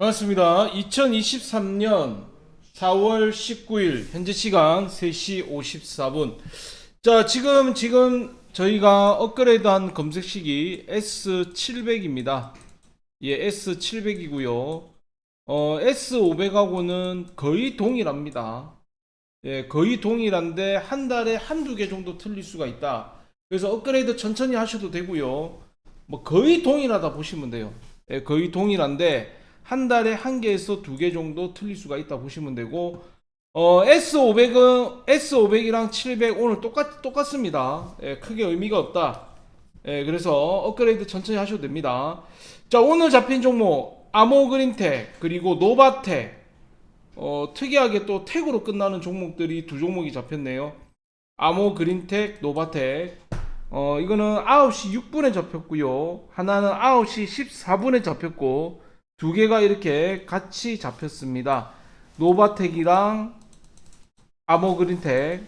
반갑습니다. 2023년 4월 19일 현재 시간 3시 54분. 자, 지금 지금 저희가 업그레이드한 검색식이 S700입니다. 예, S700이고요. 어, S500하고는 거의 동일합니다. 예, 거의 동일한데 한 달에 한두 개 정도 틀릴 수가 있다. 그래서 업그레이드 천천히 하셔도 되고요. 뭐 거의 동일하다 보시면 돼요. 예, 거의 동일한데 한 달에 한 개에서 두 개 정도 틀릴 수가 있다 보시면 되고 어, S500은 S500이랑 700 오늘 똑같 똑같습니다. 예, 크게 의미가 없다. 예, 그래서 업그레이드 천천히 하셔도 됩니다. 자, 오늘 잡힌 종목 아모그린텍 그리고 노바텍 어, 특이하게 또 택으로 끝나는 종목들이 두 종목이 잡혔네요. 아모그린텍, 노바텍. 어, 이거는 9시 6분에 잡혔고요. 하나는 9시 14분에 잡혔고 두 개가 이렇게 같이 잡혔습니다. 노바텍이랑 아모그린텍.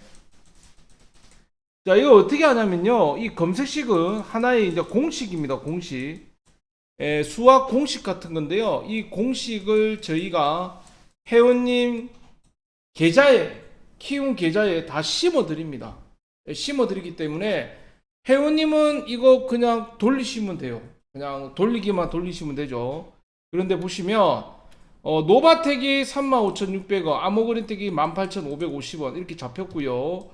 자, 이거 어떻게 하냐면요. 이 검색식은 하나의 이제 공식입니다. 공식. 예, 수학 공식 같은 건데요. 이 공식을 저희가 회원님 계좌에 키운 계좌에 다 심어 드립니다. 심어 드리기 때문에 회원님은 이거 그냥 돌리시면 돼요. 그냥 돌리기만 돌리시면 되죠. 그런데 보시면 어, 노바텍이 35,600원, 아모그린텍이 18,550원 이렇게 잡혔고요.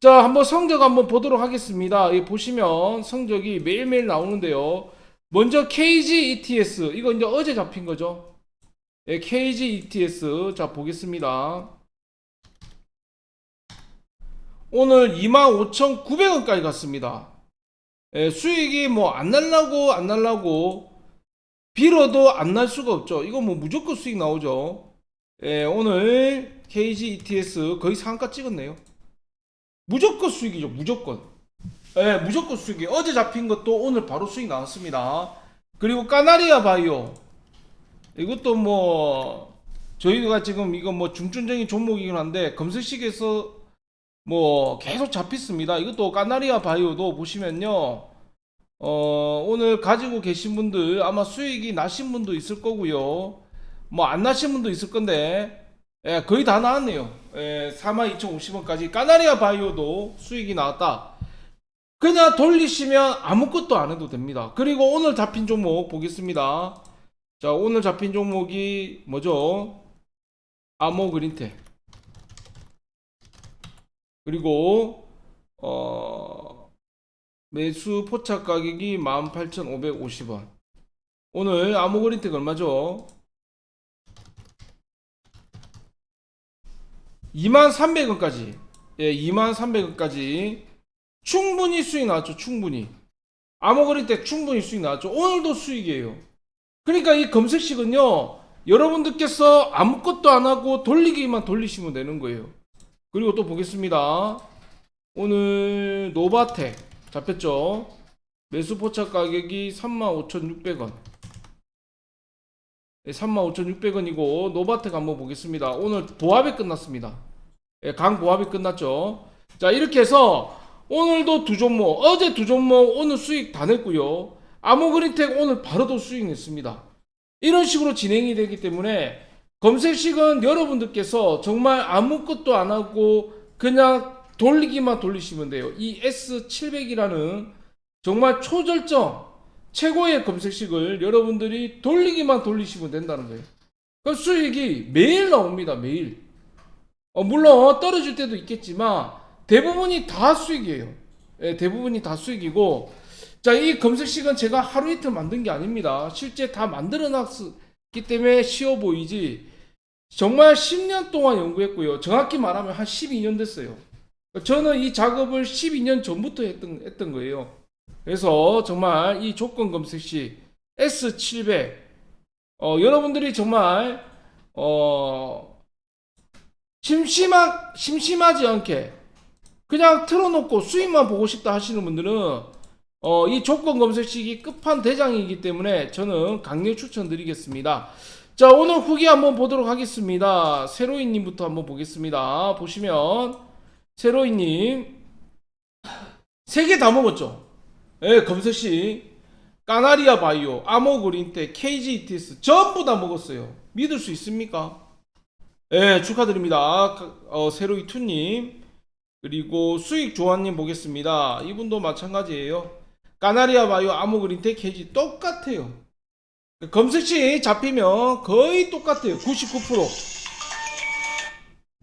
자, 한번 성적 한번 보도록 하겠습니다. 이 보시면 성적이 매일매일 나오는데요. 먼저 KG ETS 이거 이제 어제 잡힌 거죠. 예, KG ETS 자 보겠습니다. 오늘 25,900원까지 갔습니다. 예, 수익이 뭐 안 날라고 안 날라고 빌어도 안 날 수가 없죠. 이거 뭐 무조건 수익 나오죠. 예, 오늘 KG ETS 거의 상가 찍었네요. 무조건 수익이죠. 무조건. 예, 무조건 수익이. 어제 잡힌 것도 오늘 바로 수익 나왔습니다. 그리고 까나리아 바이오. 이것도 뭐 저희가 지금 이거 뭐 중점적인 종목이긴 한데 검색식에서 뭐 계속 잡혔습니다. 이것도 까나리아 바이오도 보시면요. 어, 오늘 가지고 계신 분들 아마 수익이 나신 분도 있을 거고요. 뭐 안 나신 분도 있을 건데 예, 거의 다 나왔네요. 예, 42,050원까지 까나리아 바이오도 수익이 나왔다. 그냥 돌리시면 아무것도 안 해도 됩니다. 그리고 오늘 잡힌 종목 보겠습니다. 자, 오늘 잡힌 종목이 뭐죠? 아모 그린텍. 그리고 어 매수 포착 가격이 18,550원. 오늘 아모그린텍 얼마죠? 23,300원까지. 예, 23,300원까지. 충분히 수익 나왔죠, 충분히. 아모그린텍 충분히 수익 나왔죠. 오늘도 수익이에요. 그러니까 이 검색식은요, 여러분들께서 아무것도 안 하고 돌리기만 돌리시면 되는 거예요. 그리고 또 보겠습니다. 오늘 노바텍 잡혔죠? 매수 포착 가격이 35,600원. 35,600원이고 노바텍 한번 보겠습니다. 오늘 보합이 끝났습니다. 예, 강 보합이 끝났죠. 자 이렇게 해서 오늘도 두 종목, 어제 두 종목 오늘 수익 다 냈고요. 아모그린텍 오늘 바로도 수익 냈습니다. 이런 식으로 진행이 되기 때문에 검색식은 여러분들께서 정말 아무것도 안 하고 그냥 돌리기만 돌리시면 돼요. 이 S700이라는 정말 초절정 최고의 검색식을 여러분들이 돌리기만 돌리시면 된다는 거예요. 그 수익이 매일 나옵니다. 매일. 어, 물론 떨어질 때도 있겠지만 대부분이 다 수익이에요. 예, 대부분이 다 수익이고 자, 이 검색식은 제가 하루 이틀 만든 게 아닙니다. 실제 다 만들어 놨기 때문에 쉬워 보이지. 정말 10년 동안 연구했고요. 정확히 말하면 한 12년 됐어요. 저는 이 작업을 12년 전부터 했던, 했던 거예요. 그래서 정말 이 조건 검색식 S700 어, 여러분들이 정말 어, 심심하, 심심하지 않게 그냥 틀어놓고 수익만 보고 싶다 하시는 분들은 어, 이 조건 검색식이 끝판 대장이기 때문에 저는 강력 추천드리겠습니다. 자, 오늘 후기 한번 보도록 하겠습니다. 세로이님부터 한번 보겠습니다. 보시면, 세로이님, 세 개 다 먹었죠? 예, 검색식. 까나리아 바이오, 아모그린테, KGETS 전부 다 먹었어요. 믿을 수 있습니까? 예, 축하드립니다. 가- 어, 세로이 투님 그리고 수익 조아님 보겠습니다. 이분도 마찬가지예요. 까나리아 바이오, 아모그린테, KG 똑같아요. 검색시 잡히면 거의 똑같아요. 99%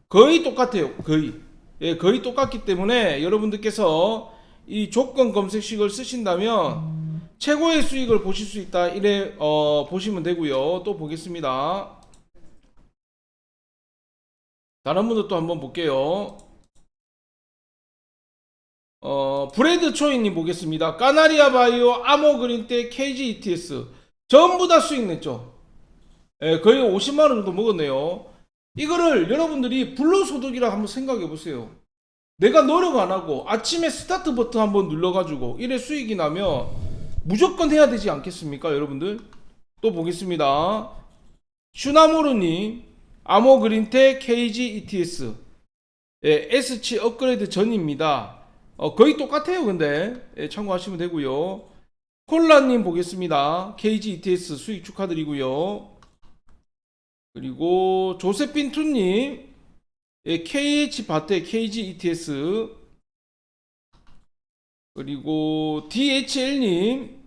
거의 똑같아요. 거의 예, 거의 똑같기 때문에 여러분들께서 이 조건 검색식을 쓰신다면 최고의 수익을 보실 수 있다. 이래 어, 보시면 되고요. 또 보겠습니다. 다른 분들 또 한번 볼게요. 어, 브레드 초이님 보겠습니다. 까나리아 바이오, 아모그린테, KG ETS 전부 다 수익 냈죠. 예, 거의 50만 원 정도 먹었네요. 이거를 여러분들이 불로소득이라 한번 생각해 보세요. 내가 노력 안 하고 아침에 스타트 버튼 한번 눌러가지고 이래 수익이 나면 무조건 해야 되지 않겠습니까, 여러분들? 또 보겠습니다. 슈나모르님, 아모그린테 KG ETS, 예, S7 업그레이드 전입니다. 어, 거의 똑같아요, 근데 예, 참고하시면 되고요. 콜라님 보겠습니다. KG ETS 수익 축하드리고요. 그리고 조세핀 투님, 예, KH 바테 KG ETS, 그리고 DHL님,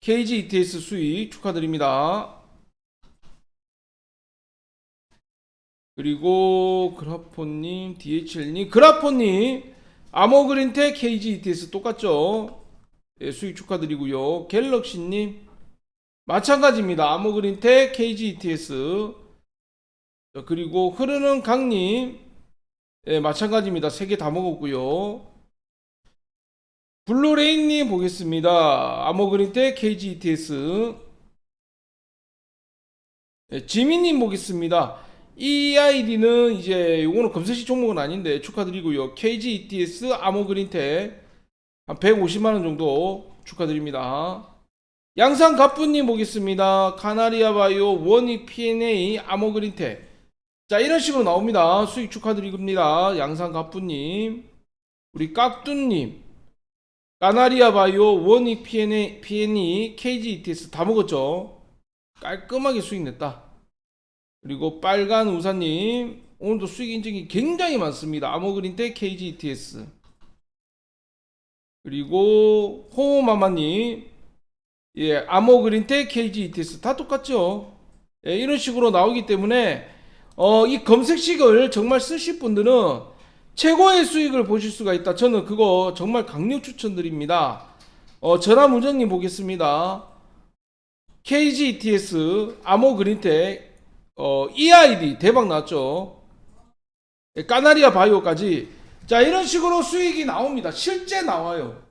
KG ETS 수익 축하드립니다. 그리고 그라포님, DHL님, 그라포님, 아모그린테 KG ETS 똑같죠? 예, 수익 축하드리고요. 갤럭시님, 마찬가지입니다. 아모그린테 KG ETS. 자, 그리고 흐르는 강님, 예, 마찬가지입니다. 세 개 다 먹었고요. 블루레인님 보겠습니다. 아모그린테 KG ETS. 예, 지민님 보겠습니다. 이 아이디는 이제 요거는 검색시 종목은 아닌데 축하드리고요. KG ETS 아모그린테 한 150만 원 정도 축하드립니다. 가쁘님 보겠습니다. 카나리아 바이오 원익 P&A 아모그린테 자 이런 식으로 나옵니다. 수익 축하드립니다. 양산 가쁘님 우리 깍두님 카나리아 바이오 원익 P&A, P&E KG ETS 다 먹었죠. 깔끔하게 수익 냈다. 그리고 빨간 우사님 오늘도 수익 인증이 굉장히 많습니다. 아모그린테 KG ETS 그리고 호마마님 예 아모그린테 KG ETS 다 똑같죠. 예, 이런 식으로 나오기 때문에 어, 이 검색식을 정말 쓰실 분들은 최고의 수익을 보실 수가 있다. 저는 그거 정말 강력 추천드립니다. 어, 전화무정님 보겠습니다. KG ETS 아모그린테 어, EID 대박 났죠. 예, 까나리아 바이오까지. 자, 이런 식으로 수익이 나옵니다. 실제 나와요.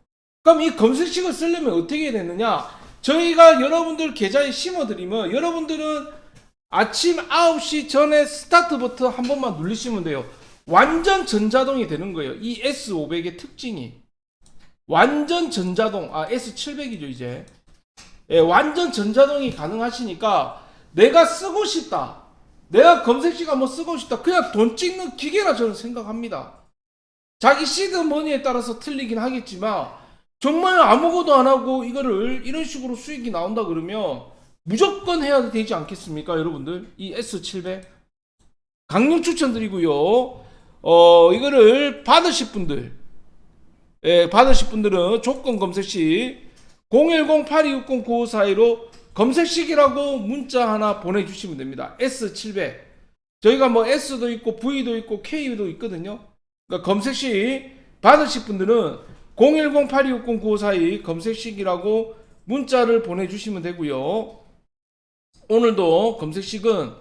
그럼 이 검색식을 쓰려면 어떻게 해야 되느냐? 저희가 여러분들 계좌에 심어드리면 여러분들은 아침 9시 전에 스타트 버튼 한 번만 누르시면 돼요. 완전 전자동이 되는 거예요. 이 S500의 특징이. 완전 전자동, 아, S700이죠, 이제. 예, 완전 전자동이 가능하시니까 내가 쓰고 싶다. 내가 검색식 한번 쓰고 싶다. 그냥 돈 찍는 기계라 저는 생각합니다. 자기 시드 머니에 따라서 틀리긴 하겠지만 정말 아무것도 안 하고 이거를 이런 식으로 수익이 나온다 그러면 무조건 해야 되지 않겠습니까, 여러분들? 이 S700 강력 추천드리고요. 어, 이거를 받으실 분들, 예, 받으실 분들은 조건 검색 시 010-8260-9542로 검색식이라고 문자 하나 보내주시면 됩니다. S700. 저희가 뭐 S도 있고 V도 있고 K도 있거든요. 그러니까 검색식 받으실 분들은 010-8260-9542 검색식이라고 문자를 보내주시면 되고요. 오늘도 검색식은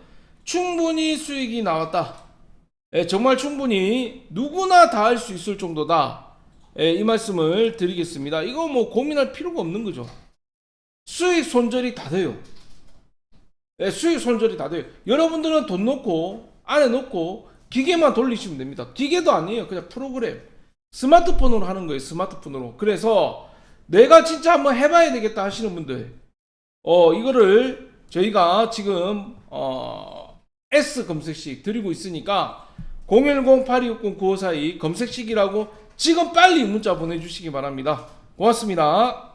충분히 수익이 나왔다. 예, 정말 충분히 누구나 다 할 수 있을 정도다. 예, 이 말씀을 드리겠습니다. 이거 뭐 고민할 필요가 없는 거죠. 수익 손절이 다 돼요. 예, 수익 손절이 다 돼요. 여러분들은 돈 넣고 안에 넣고 기계만 돌리시면 됩니다. 기계도 아니에요. 그냥 프로그램. 스마트폰으로 하는 거예요. 스마트폰으로. 그래서 내가 진짜 한번 해봐야 되겠다 하시는 분들, 어 이거를 저희가 지금 어 S 검색식 드리고 있으니까 010-8260-9542 검색식이라고 지금 빨리 문자 보내주시기 바랍니다. 고맙습니다.